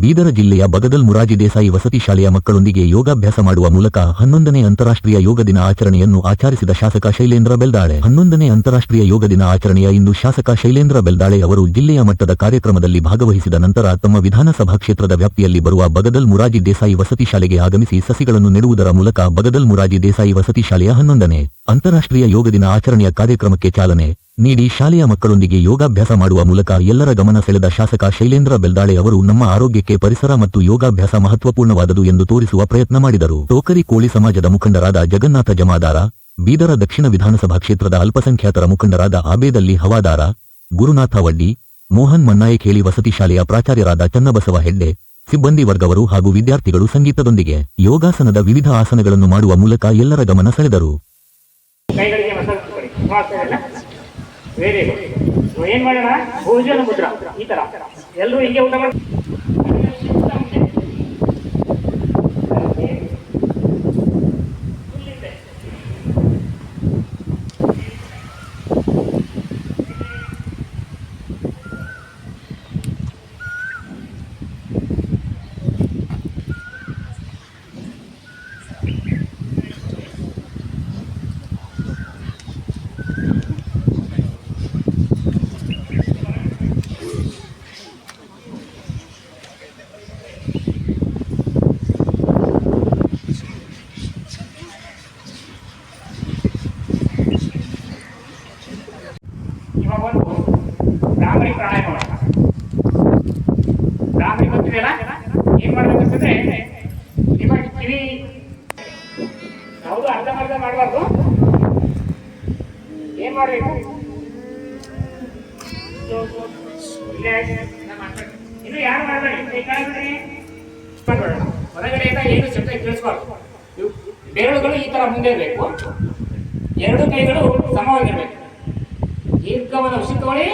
ಬೀದರ ಜಿಲ್ಲೆಯ ಬಗದಲ್ ಮುರಾಜಿ ದೇಸಾಯಿ ವಸತಿ ಶಾಲೆಯ ಮಕ್ಕಳೊಂದಿಗೆ ಯೋಗಾಭ್ಯಾಸ ಮಾಡುವ ಮೂಲಕ ಹನ್ನೊಂದನೇ ಅಂತಾರಾಷ್ಟ್ರೀಯ ಯೋಗ ದಿನ ಆಚರಣೆಯನ್ನು ಆಚರಿಸಿದ ಶಾಸಕ ಶೈಲೇಂದ್ರ ಬೆಲ್ದಾಳೆ. ಹನ್ನೊಂದನೇ ಅಂತಾರಾಷ್ಟ್ರೀಯ ಯೋಗ ದಿನ ಆಚರಣೆಯ ಇಂದು ಶಾಸಕ ಶೈಲೇಂದ್ರ ಬೆಲ್ದಾಳೆ ಅವರು ಜಿಲ್ಲೆಯ ಮಟ್ಟದ ಕಾರ್ಯಕ್ರಮದಲ್ಲಿ ಭಾಗವಹಿಸಿದ ನಂತರ ತಮ್ಮ ವಿಧಾನಸಭಾ ಕ್ಷೇತ್ರದ ವ್ಯಾಪ್ತಿಯಲ್ಲಿ ಬರುವ ಬಗದಲ್ ಮುರಾಜಿ ದೇಸಾಯಿ ವಸತಿ ಶಾಲೆಗೆ ಆಗಮಿಸಿ ಸಸಿಗಳನ್ನು ನೆಡುವುದರ ಮೂಲಕ ಬಗದಲ್ ಮುರಾಜಿ ದೇಸಾಯಿ ವಸತಿ ಶಾಲೆಯ ಹನ್ನೊಂದನೇ ಅಂತಾರಾಷ್ಟ್ರೀಯ ಯೋಗ ದಿನ ಆಚರಣೆಯ ಕಾರ್ಯಕ್ರಮಕ್ಕೆ ಚಾಲನೆ ನೀಡಿ ಶಾಲೆಯ ಮಕ್ಕಳೊಂದಿಗೆ ಯೋಗಾಭ್ಯಾಸ ಮಾಡುವ ಮೂಲಕ ಎಲ್ಲರ ಗಮನ ಸೆಳೆದ ಶಾಸಕ ಶೈಲೇಂದ್ರ ಬೆಲ್ದಾಳೆ ಅವರು ನಮ್ಮ ಆರೋಗ್ಯಕ್ಕೆ ಪರಿಸರ ಮತ್ತು ಯೋಗಾಭ್ಯಾಸ ಮಹತ್ವಪೂರ್ಣವಾದದು ಎಂದು ತೋರಿಸುವ ಪ್ರಯತ್ನ ಮಾಡಿದರು. ಟೋಕರಿ ಕೋಳಿ ಸಮಾಜದ ಮುಖಂಡರಾದ ಜಗನ್ನಾಥ ಜಮಾದಾರ, ಬೀದರ ದಕ್ಷಿಣ ವಿಧಾನಸಭಾ ಕ್ಷೇತ್ರದ ಅಲ್ಪಸಂಖ್ಯಾತರ ಮುಖಂಡರಾದ ಆಬೇದಲ್ಲಿ ಹವಾದಾರ, ಗುರುನಾಥ ವಡ್ಡಿ, ಮೋಹನ್ ಮನ್ನಾಯಕ್ ಹೇಳಿ ವಸತಿ ಶಾಲೆಯ ಪ್ರಾಚಾರ್ಯರಾದ ಚನ್ನಬಸವ ಹೆಡ್ಡೆ ಸಿಬ್ಬಂದಿ ವರ್ಗವರು ಹಾಗೂ ವಿದ್ಯಾರ್ಥಿಗಳು ಸಂಗೀತದೊಂದಿಗೆ ಯೋಗಾಸನದ ವಿವಿಧ ಆಸನಗಳನ್ನು ಮಾಡುವ ಮೂಲಕ ಎಲ್ಲರ ಗಮನ ಸೆಳೆದರು. ವೆರಿ ಗುಡ್ ಏನ್ ಮಾಡೋಣ? ಭೋಜನ ಮುದ್ರ. ಈ ತರ. ಎಲ್ಲರೂ ಹಿಂಗೆ ಊಟ ಮಾಡಿ ಬ್ರಾಹ್ಮಣಿ ಪ್ರಾಣಾಯಾಮ ಮಾಡೋಣ ಗೊತ್ತಿದೆಯಲ್ಲ ಏನ್ ಮಾಡ್ಬೇಕಂತಂದ್ರೆ ನಿಮಗೆ ಕಿವಿ ಯಾವುದು ಅರ್ಧ ಮರ್ಧ ಮಾಡಬಾರ್ದು ಏನ್ ಮಾಡ್ಬೇಕು. ಇನ್ನು ಯಾರು ಮಾಡಬೇಡಿ ಕೈ ಕಾಲು ಬಿಡಿ. ಮಾಡ್ಬೇಡ. ಏನು ಶಬ್ದ ಕೇಳಿಸ್ಬಾರ್ದು ಬೆರಳುಗಳು ಈ ತರ ಮುಂದೆ ಇರಬೇಕು ಎರಡು ಕೈಗಳು ಸಮವಾಗಿರಬೇಕು ದೀರ್ಘವನ್ನು ಉಸಿರು ತಗೊಳ್ಳಿ.